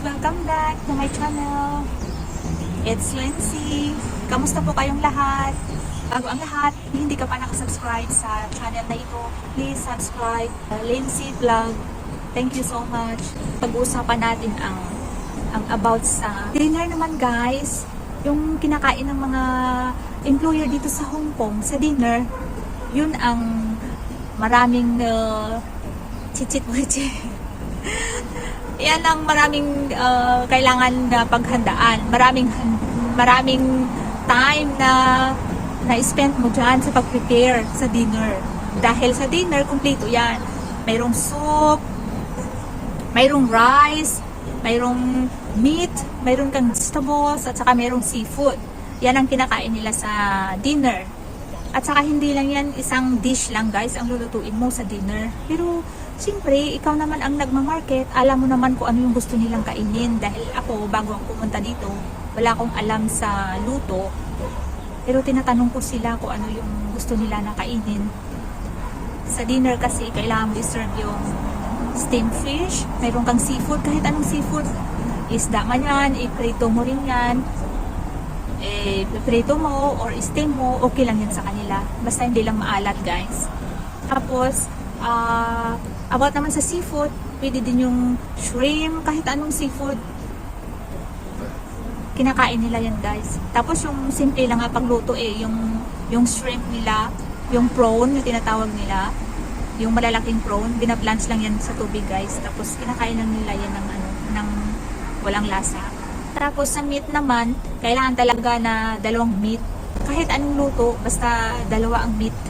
Welcome back to my channel. It's Lindsay. Kamusta po kayong lahat? Bago ang lahat, hindi ka pa nakasubscribe sa channel na ito, please subscribe. Uh, Lindsay Vlog. Thank you so much. Pag-uusapan natin ang ang about sa dinner naman guys. Yung kinakain ng mga employer dito sa Hong Kong sa dinner, yun ang maraming uh, chichit yan ang maraming uh, kailangan na paghandaan. Maraming maraming time na na-spend mo dyan sa pag-prepare sa dinner. Dahil sa dinner, kumpleto yan. Mayroong soup, mayroong rice, mayroong meat, mayroong kang vegetables, at saka mayroong seafood. Yan ang kinakain nila sa dinner. At saka hindi lang yan isang dish lang guys ang lulutuin mo sa dinner. Pero siyempre, ikaw naman ang nagmamarket, alam mo naman kung ano yung gusto nilang kainin. Dahil ako, bago ako pumunta dito, wala akong alam sa luto. Pero tinatanong ko sila kung ano yung gusto nila na kainin. Sa dinner kasi, kailangan mo i-serve yung steamed fish, mayroon kang seafood, kahit anong seafood. Isda man yan, iprito mo rin yan, eh, prito mo or steam mo, okay lang yan sa kanila. Basta hindi lang maalat, guys. Tapos, ah, about naman sa seafood, pwede din yung shrimp, kahit anong seafood. Kinakain nila yan, guys. Tapos yung simple lang nga pagluto eh, yung, yung shrimp nila, yung prawn na tinatawag nila, yung malalaking prawn, binablanch lang yan sa tubig, guys. Tapos kinakain lang nila yan ng, ano, ng walang lasa. Tapos sa meat naman, kailangan talaga na dalawang meat. Kahit anong luto, basta dalawa ang meat.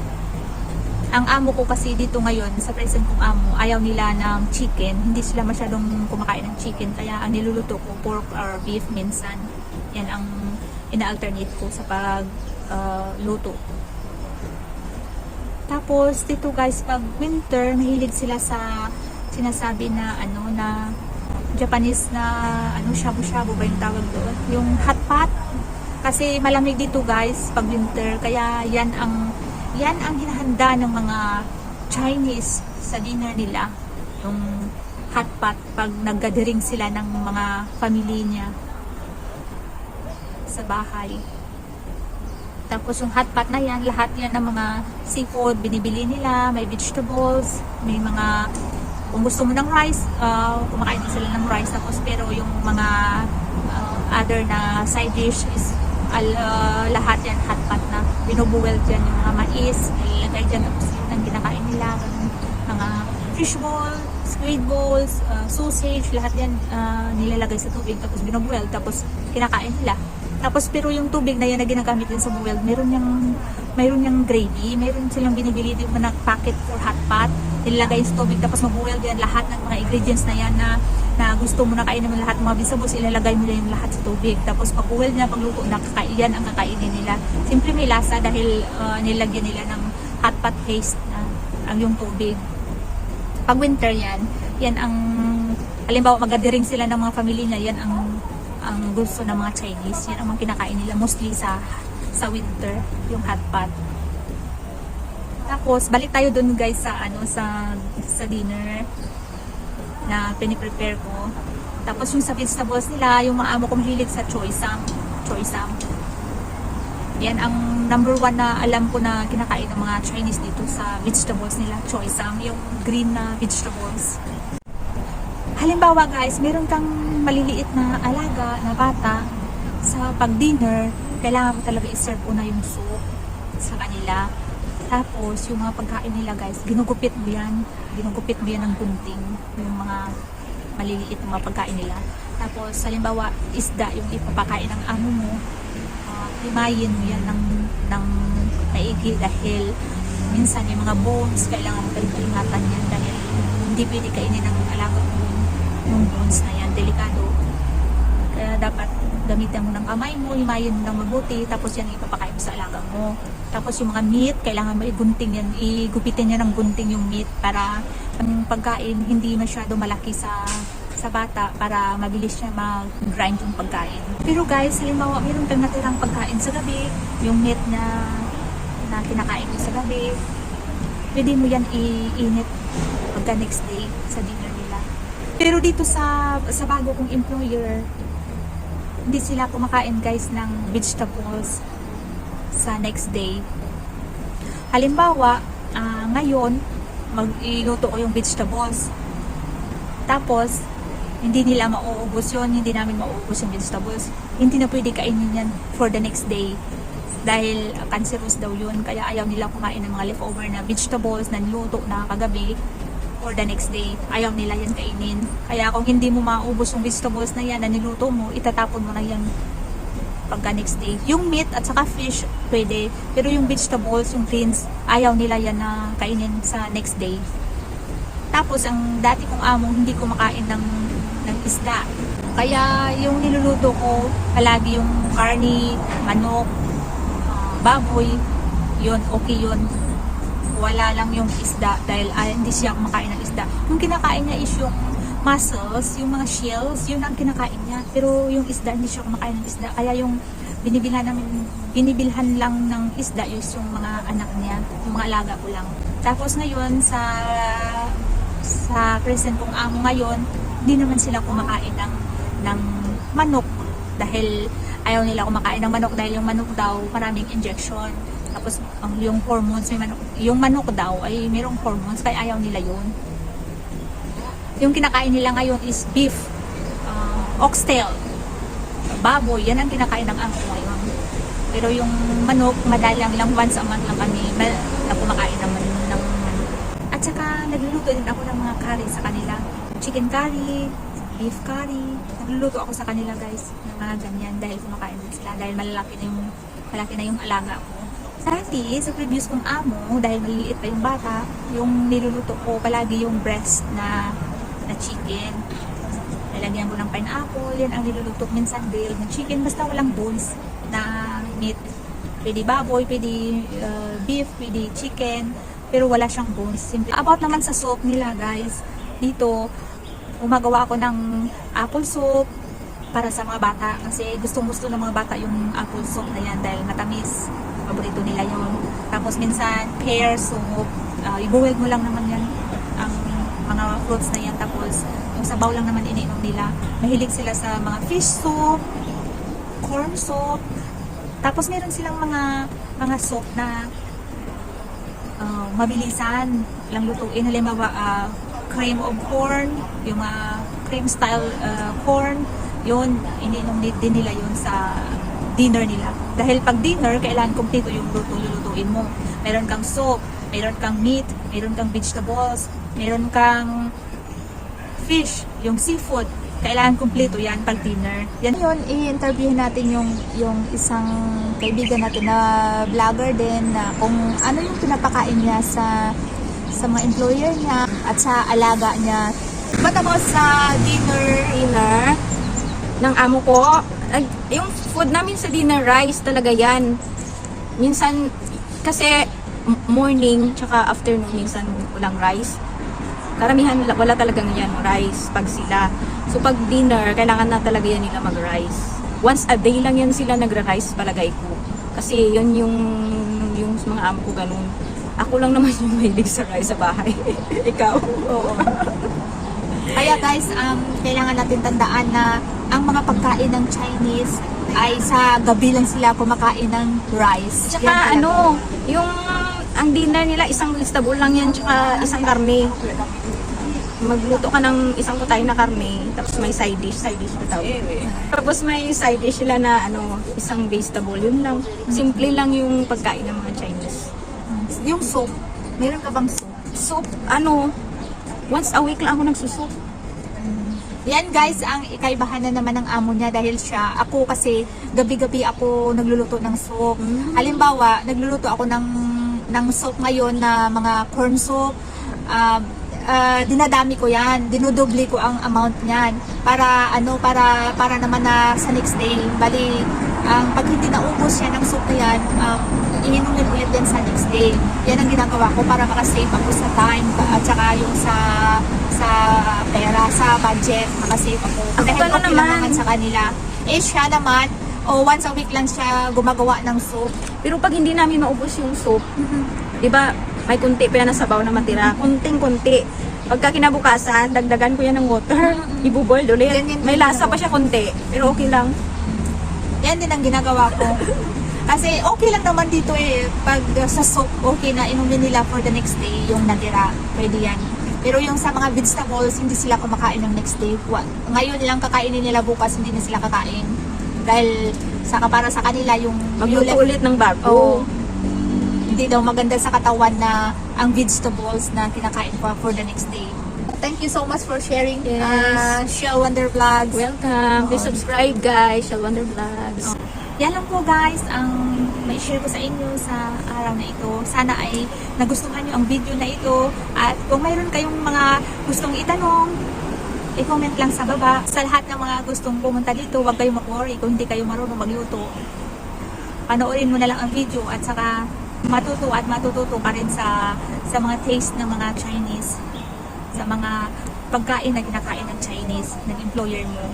Ang amo ko kasi dito ngayon, sa present kong amo, ayaw nila ng chicken. Hindi sila masyadong kumakain ng chicken. Kaya ang niluluto ko, pork or beef minsan. Yan ang ina-alternate ko sa pagluto. Tapos dito guys, pag winter, mahilig sila sa sinasabi na ano na Japanese na ano shabu-shabu ba yung tawag doon? Yung hot pot. Kasi malamig dito guys pag winter kaya yan ang yan ang hinahanda ng mga Chinese sa dinner nila. Yung hot pot pag naggathering sila ng mga family niya sa bahay. Tapos yung hot pot na yan, lahat yan ng mga seafood binibili nila, may vegetables, may mga kung gusto mo ng rice, uh, kumakain sila ng rice. Tapos pero yung mga uh, other na side dish is uh, lahat yan hot. Binubuwel dyan yung mga mais, ilalagay dyan. Tapos ang kinakain nila. Mga fish ball, squid balls, uh, sausage, lahat yan uh, nilalagay sa tubig. Tapos binubuwel. Tapos kinakain nila. Tapos pero yung tubig na yan na ginagamit din sa boiled, meron yung mayroon yung gravy, meron silang binibili din na packet for hot pot. Nilagay sa tubig tapos mag-boil yan lahat ng mga ingredients na yan na, na gusto mo na kainin mo lahat mga vegetables, ilalagay mo na yung lahat sa tubig. Tapos pag boil niya, pagluto, nakakain yan ang kakainin nila. Simple may lasa dahil uh, nilagyan nila ng hot pot paste na ang yung tubig. Pag winter yan, yan ang halimbawa magadiring sila ng mga family niya, yan ang ang gusto ng mga Chinese. Yan ang mga kinakain nila mostly sa sa winter, yung hot pot. Tapos, balik tayo dun guys sa ano sa sa dinner na piniprepare ko. Tapos yung sa vegetables nila, yung mga amo ko mahilig sa choy sam. Choy sam. Yan ang number one na alam ko na kinakain ng mga Chinese dito sa vegetables nila, choy sam, yung green na vegetables. Halimbawa guys, meron kang maliliit na alaga na bata sa pag-dinner, kailangan mo talaga i-serve una yung soup sa kanila. Tapos, yung mga pagkain nila guys, ginugupit mo yan. Ginugupit mo yan ng gunting. Yung mga maliliit na mga pagkain nila. Tapos, halimbawa, isda yung ipapakain ng amo mo. Uh, himayin mo yan ng, ng maigi dahil minsan yung mga bones, kailangan mo paling-ingatan yan dahil hindi pwede kainin ng alaga mo yung bones na yan, delikado. Kaya dapat gamitan mo ng kamay mo, himayin mo ng mabuti, tapos yan ipapakain mo sa alaga mo. Tapos yung mga meat, kailangan mo igunting yan, igupitin niya ng gunting yung meat para ang pagkain hindi masyado malaki sa sa bata para mabilis siya mag-grind yung pagkain. Pero guys, halimbawa, meron kang natirang pagkain sa gabi, yung meat na na kinakain mo sa gabi, pwede mo yan iinit pagka next day sa dinner nila. Pero dito sa sa bago kong employer, hindi sila kumakain guys ng vegetables sa next day. Halimbawa, ah, ngayon, mag-iluto ko yung vegetables. Tapos, hindi nila mauubos yun, hindi namin mauubos yung vegetables. Hindi na pwede kainin yan for the next day. Dahil uh, cancerous daw yun, kaya ayaw nila kumain ng mga leftover na vegetables na niluto na kagabi for the next day. Ayaw nila yan kainin. Kaya kung hindi mo maubos yung vegetables na yan na niluto mo, itatapon mo na yan pagka next day. Yung meat at saka fish, pwede. Pero yung vegetables, yung greens, ayaw nila yan na kainin sa next day. Tapos, ang dati kong amo, hindi kumakain ng, ng isda. Kaya yung niluluto ko, palagi yung karni, manok, ah, baboy, yun, okay yun. Wala lang yung isda dahil ah, hindi siya kumakain ng isda. Yung kinakain niya is yung mussels, yung mga shells, yun ang kinakain niya. Pero yung isda, hindi siya kumakain ng isda. Kaya yung binibilhan namin, binibilhan lang ng isda is yung mga anak niya, yung mga alaga ko lang. Tapos ngayon sa sa present kong amo ngayon, hindi naman sila kumakain ng ng manok dahil ayaw nila kumakain ng manok dahil yung manok daw maraming injection. Tapos ang yung hormones may manok, yung manok daw ay mayroong hormones kaya ayaw nila yun. Yung kinakain nila ngayon is beef, uh, oxtail, baboy, yan ang kinakain ng amo ngayon. Pero yung manok, madalang lang once a month lang kami na kumakain naman ng manok. At saka nagluluto din ako ng mga curry sa kanila. Chicken curry, beef curry. Nagluluto ako sa kanila guys ng mga ganyan dahil kumakain din sila dahil malalaki na yung malaki na yung alaga ko. Dati, sa previous kong amo, dahil maliliit pa yung bata, yung niluluto ko palagi yung breast na na chicken. Lalagyan ko ng pineapple, yan ang niluluto. Minsan grilled na chicken, basta walang bones na meat. Pwede baboy, pwede uh, beef, pwede chicken, pero wala siyang bones. Simple. About naman sa soup nila guys, dito, umagawa ako ng apple soup para sa mga bata kasi gustong gusto ng mga bata yung apple soup na yan dahil matamis paborito nila yon tapos minsan pear soup. Uh, i-boil mo lang naman yan ang mga fruits na yan. Tapos yung sabaw lang naman iniinom nila. Mahilig sila sa mga fish soup corn soup. Tapos meron silang mga mga soup na uh, mabilisan lang lutuin. Halimbawa, uh, cream of corn, yung mga cream style uh, corn, yun, ininom ni- din nila yun sa dinner nila. Dahil pag dinner, kailangan kumpleto yung luto lulutuin mo. Meron kang soup, meron kang meat, meron kang vegetables, meron kang fish, yung seafood. Kailangan kumpleto yan pag dinner. Yan yun, i-interviewin natin yung, yung isang kaibigan natin na vlogger din na kung ano yung pinapakain niya sa sa mga employer niya at sa alaga niya. Matapos sa dinner, dinner ng amo ko. Nag- Yung food namin sa dinner, rice talaga yan. Minsan, kasi morning tsaka afternoon, minsan walang rice. Karamihan wala- wala talaga yan, rice pag sila. So pag dinner, kailangan na talaga yan nila mag-rice. Once a day lang yan sila nagra-rice palagay ko. Kasi yun yung, yung mga amo ko ganun. Ako lang naman yung mahilig sa rice sa bahay. Ikaw? Oo. Kaya guys, um, kailangan natin tandaan na ang mga pagkain ng Chinese ay sa gabi lang sila kumakain ng rice. Tsaka Yan ano, yung ang dinner nila isang vegetable lang yan tsaka isang karne. Magluto ka ng isang kutay na karne, tapos may side dish, side dish tawag. Tapos may side dish sila na ano, isang vegetable, yun lang. Simple lang yung pagkain ng mga Chinese. Yung soup, meron ka bang soup? Soup, ano, once a week lang ako nagsusup. Yan guys, ang ikaibahan na naman ng amo niya dahil siya, ako kasi gabi-gabi ako nagluluto ng soup. Halimbawa, nagluluto ako ng, ng soup ngayon na mga corn soup. Ah, ah, dinadami ko yan, dinudubli ko ang amount niyan para ano para para naman na sa next day. Bali, ang pag hindi naubos yan ng soup na yan, um, iinumin ulit yan sa next day. Yan ang ginagawa ko para makasave ako sa time at saka yung sa sa pera, sa budget, makasave ako. Ako Dahil okay naman. naman sa kanila. Eh, siya naman, o once a week lang siya gumagawa ng soup. Pero pag hindi namin maubos yung soup, di ba, may kunti pa yan na sabaw na matira. Kunting-kunti. Pagka kinabukasan, dagdagan ko yan ng water. Ibuboil ulit. Ganyan May lasa pa siya kunti. Pero okay lang. Yan din ang ginagawa ko. Kasi okay lang naman dito eh. Pag sa soup, okay na inumin nila for the next day yung natira. Pwede yan. Pero yung sa mga vegetables, hindi sila kumakain ng next day. Ngayon lang kakainin nila bukas, hindi na sila kakain. Dahil sa para sa kanila yung Magluto ulit ng bago. Oo. hindi daw maganda sa katawan na ang vegetables na kinakain ko for the next day. Thank you so much for sharing Yes. uh, Shell Wonder Vlogs. Welcome. Please subscribe guys. Shell Wonder Vlogs. Yan lang po guys ang may share ko sa inyo sa araw na ito. Sana ay nagustuhan nyo ang video na ito. At kung mayroon kayong mga gustong itanong, i-comment lang sa baba. Sa lahat ng mga gustong pumunta dito, huwag kayong mag-worry kung hindi kayo marunong magluto. Panoorin mo na lang ang video at saka matuto at matututo ka rin sa sa mga taste ng mga Chinese sa mga pagkain na kinakain ng Chinese ng employer mo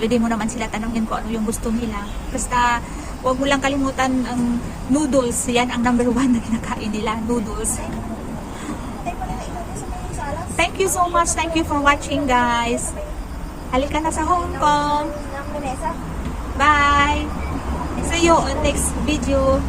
pwede mo naman sila tanongin kung ano yung gusto nila. Basta, huwag mo lang kalimutan ang noodles. Yan ang number one na kinakain nila, noodles. Thank you so much. Thank you for watching, guys. Halika na sa Hong Kong. Bye! See you on next video.